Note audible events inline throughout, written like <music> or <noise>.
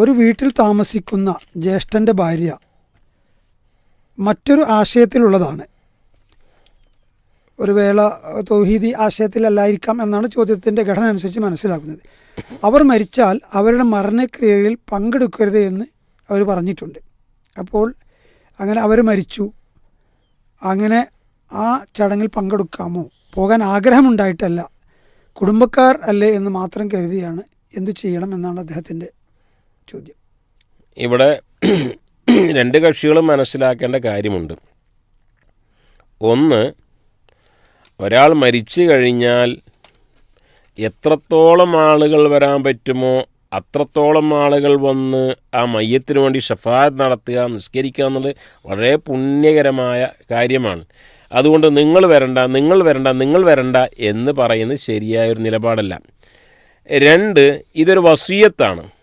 ഒരു വീട്ടിൽ താമസിക്കുന്ന ജ്യേഷ്ഠന്റെ ഭാര്യ മറ്റൊരു ആശയത്തിലുള്ളതാണ്. ഒരു വേള തൗഹീദി ആശയത്തിലല്ലായിരിക്കാം എന്നാണ് ചോദ്യത്തിന്റെ ഘടന അനുസരിച്ച് മനസ്സിലാക്കുന്നത്. അവർ മരിച്ചാൽ അവരുടെ മരണക്രിയയിൽ പങ്കെടുക്കരുത് എന്ന് അവർ പറഞ്ഞിട്ടുണ്ട്. അപ്പോൾ അങ്ങനെ അവർ മരിച്ചു. അങ്ങനെ ആ ചടങ്ങിൽ പങ്കെടുക്കാമോ? പോകാൻ ആഗ്രഹമുണ്ടായിട്ടല്ല. കുടുംബക്കാർ അല്ലേ എന്ന് മാത്രം കരുതിയാണ് എന്ത് ചെയ്യണം എന്നാണ് അദ്ദേഹത്തിന്റെ ചോദ്യം. ഇവിടെ <clears throat> രണ്ട് കക്ഷികളും മനസ്സിലാക്കേണ്ട കാര്യമുണ്ട്. ഒന്ന് ഒരാൾ മരിച്ചു കഴിഞ്ഞാൽ എത്രത്തോളം ആളുകൾ വരാൻ പറ്റുമോ അത്രത്തോളം ആളുകൾ വന്ന് ആ മയ്യത്തിന് വേണ്ടി ഷഫാത്ത് നടത്തുക നിസ്കരിക്കുക എന്നുള്ളത് വളരെ പുണ്യകരമായ കാര്യമാണ്. അതുകൊണ്ട് നിങ്ങൾ വരണ്ട നിങ്ങൾ വരണ്ട നിങ്ങൾ വരണ്ട എന്ന് പറയുന്നത് ശരിയായൊരു നിലപാടല്ല. രണ്ട് ഇതൊരു വസീയത്താണ്.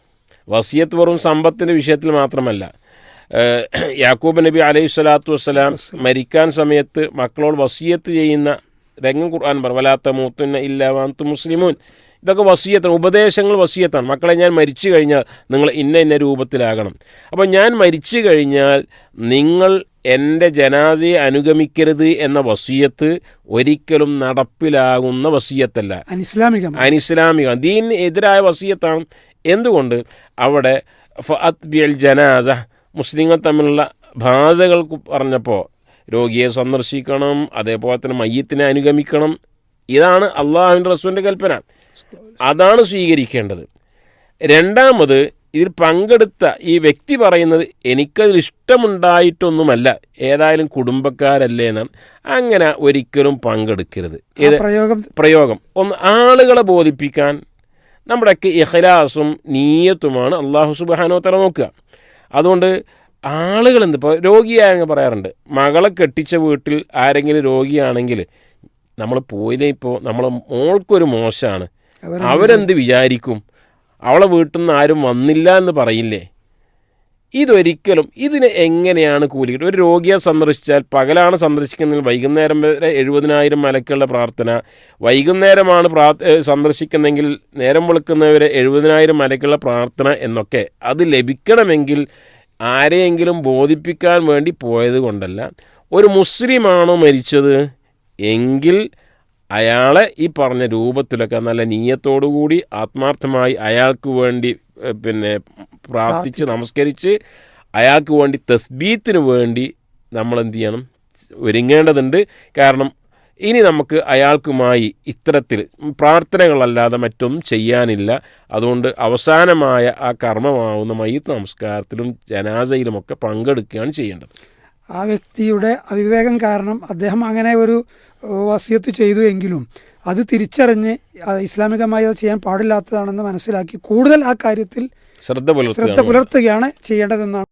വസീയത്ത് വെറും സമ്പത്തിന്റെ വിഷയത്തിൽ മാത്രമല്ല. യാക്കൂബ് നബി അലൈഹി സ്വലാത്തു വസ്സലാം മരിക്കാൻ സമയത്ത് മക്കളോട് വസിയത്ത് ചെയ്യുന്ന രംഗം ഖുർആൻ പറ വലാത്ത മൂത്തുന്ന ഇല്ലാത്ത മുസ്ലിമൂൻ. ഇതൊക്കെ വസീയത്താണ് ഉപദേശങ്ങൾ വസീയത്താണ്. മക്കളെ ഞാൻ മരിച്ചു കഴിഞ്ഞാൽ നിങ്ങൾ ഇന്ന ഇന്ന രൂപത്തിലാകണം. അപ്പോൾ ഞാൻ മരിച്ചു കഴിഞ്ഞാൽ നിങ്ങൾ എന്റെ ജനാസയെ അനുഗമിക്കരുത് എന്ന വസീയത്ത് ഒരിക്കലും നടപ്പിലാകുന്ന വസീയത്തല്ല. അനിസ്ലാമിക അനിസ്ലാമിക. ദീൻ എതിരായ വസീയത്താണ്. എന്തുകൊണ്ട്? അവിടെ ഫഅത് ബിയൽ ജനാസ മുസ്ലിങ്ങൾ തമ്മിലുള്ള ബാധകൾ പറഞ്ഞപ്പോൾ രോഗിയെ സന്ദർശിക്കണം അതേപോലെ തന്നെ മയ്യത്തിനെ അനുഗമിക്കണം. ഇതാണ് അള്ളാഹുവിന്റെ റസൂലിന്റെ കൽപ്പന. അതാണ് സ്വീകരിക്കേണ്ടത്. രണ്ടാമത് ഇതിൽ പങ്കെടുത്ത ഈ വ്യക്തി പറയുന്നത് എനിക്കതിൽ ഇഷ്ടമുണ്ടായിട്ടൊന്നുമല്ല ഏതായാലും കുടുംബക്കാരല്ലേ എന്നാണ്. അങ്ങനെ ഒരിക്കലും പങ്കെടുക്കരുത്. ഏത് പ്രയോഗം പ്രയോഗം. ഒന്ന് ആളുകളെ ബോധിപ്പിക്കാൻ നമ്മുടെയൊക്കെ ഇഖലാസും നീയത്തുമാണ് അള്ളാഹു സുബാനോ തല നോക്കുക. അതുകൊണ്ട് ആളുകൾ എന്ത് ഇപ്പോൾ രോഗിയായെന്ന് പറയാറുണ്ട്. മകളെ കെട്ടിച്ച വീട്ടിൽ ആരെങ്കിലും രോഗിയാണെങ്കിൽ നമ്മൾ പോയില്ലേ ഇപ്പോൾ നമ്മളെ മോൾക്കൊരു മോശമാണ്. അവരെന്ത് വിചാരിക്കും? അവളെ വീട്ടിൽ നിന്ന് ആരും വന്നില്ല എന്ന് പറയില്ലേ? ഇതൊരിക്കലും ഇതിന് എങ്ങനെയാണ് കൂലി കിട്ടുക? ഒരു രോഗിയെ സന്ദർശിച്ചാൽ പകലാണ് സന്ദർശിക്കുന്നതിൽ വൈകുന്നേരം വരെ എഴുപതിനായിരം മലക്കുള്ള പ്രാർത്ഥന. വൈകുന്നേരമാണ് പ്രാ സന്ദർശിക്കുന്നതെങ്കിൽ നേരം വെളുക്കുന്നവരെ എഴുപതിനായിരം മലക്കുള്ള പ്രാർത്ഥന എന്നൊക്കെ. അത് ലഭിക്കണമെങ്കിൽ ആരെയെങ്കിലും ബോധിപ്പിക്കാൻ വേണ്ടി പോയത് കൊണ്ടല്ല ഒരു മുസ്ലിമാണോ മരിച്ചത്? എങ്കിൽ അയാളെ ഈ പറഞ്ഞ രൂപത്തിലൊക്കെ നല്ല നീയത്തോടുകൂടി ആത്മാർത്ഥമായി അയാൾക്ക് വേണ്ടി പിന്നെ പ്രാർത്ഥിച്ച് നമസ്കരിച്ച് അയാൾക്ക് വേണ്ടി തസ്ബീത്തിന് വേണ്ടി നമ്മൾ എന്ത് ചെയ്യണം? ഒരുങ്ങേണ്ടതുണ്ട്. കാരണം ഇനി നമുക്ക് അയാൾക്കുമായി ഇത്തരത്തിൽ പ്രാർത്ഥനകളല്ലാതെ മറ്റൊന്നും ചെയ്യാനില്ല. അതുകൊണ്ട് അവസാനമായ ആ കർമ്മമാവുന്ന മയ്യത്ത് നമസ്കാരത്തിലും ജനാസയിലുമൊക്കെ പങ്കെടുക്കുകയാണ് ചെയ്യേണ്ടത്. ആ വ്യക്തിയുടെ അവിവേകം കാരണം അദ്ദേഹം അങ്ങനെ ഒരു വസിയത്ത് ചെയ്തു എങ്കിലും അത് തിരിച്ചറിഞ്ഞ് ഇസ്ലാമികമായി അത് ചെയ്യാൻ പാടില്ലാത്തതാണെന്ന് മനസ്സിലാക്കി കൂടുതൽ ആ കാര്യത്തിൽ ശ്രദ്ധ ശ്രദ്ധ പുലർത്തുക പുലർത്തുകയാണ് ചെയ്യേണ്ടതെന്നാണ്